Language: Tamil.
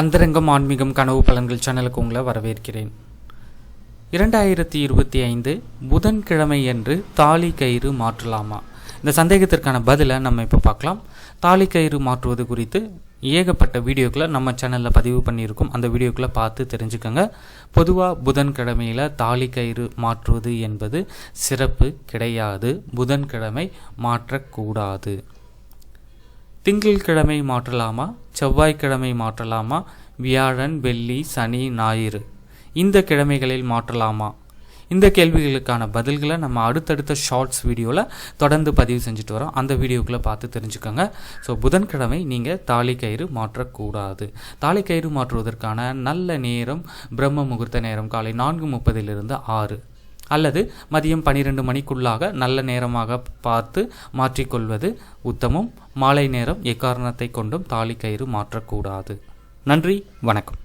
அந்தரங்கம் ஆன்மீகம் கனவு பலன்கள் சேனலுக்கு உங்களை வரவேற்கிறேன். இரண்டாயிரத்தி இருபத்தி ஐந்து புதன்கிழமை என்று தாலி கயிறு மாற்றலாமா? இந்த சந்தேகத்திற்கான பதிலை நம்ம இப்போ பார்க்கலாம். தாலி கயிறு மாற்றுவது குறித்து ஏகப்பட்ட வீடியோக்களை நம்ம சேனலில் பதிவு பண்ணியிருக்கோம். அந்த வீடியோக்களை பார்த்து தெரிஞ்சுக்கோங்க. பொதுவாக புதன்கிழமையில் தாலி கயிறு மாற்றுவது என்பது சிறப்பு கிடையாது. புதன்கிழமை மாற்றக்கூடாது. திங்கள்கிழமை மாற்றலாமா? செவ்வாய்க்கிழமை மாற்றலாமா? வியாழன் வெள்ளி சனி ஞாயிறு. இந்த கிழமைகளில் மாற்றலாமா? இந்த கேள்விகளுக்கான பதில்களை நம்ம அடுத்தடுத்த ஷார்ட்ஸ் வீடியோவில் தொடர்ந்து பதிவு செஞ்சுட்டு வரோம். அந்த வீடியோக்குள்ளே பார்த்து தெரிஞ்சுக்கோங்க. ஸோ புதன்கிழமை நீங்கள் தாலி கயிறு மாற்றக்கூடாது. தாலி கயிறு மாற்றுவதற்கான நல்ல நேரம் பிரம்ம முகூர்த்த நேரம் காலை நான்கு முப்பதிலிருந்து ஆறு. அல்லது மதியம் பனிரெண்டு மணிக்குள்ளாக நல்ல நேரமாக பார்த்து மாற்றிக்கொள்வது உத்தமம். மாலை நேரம் எக்காரணத்தை கொண்டும் தாலி கயிறு மாற்றக்கூடாது. நன்றி வணக்கம்.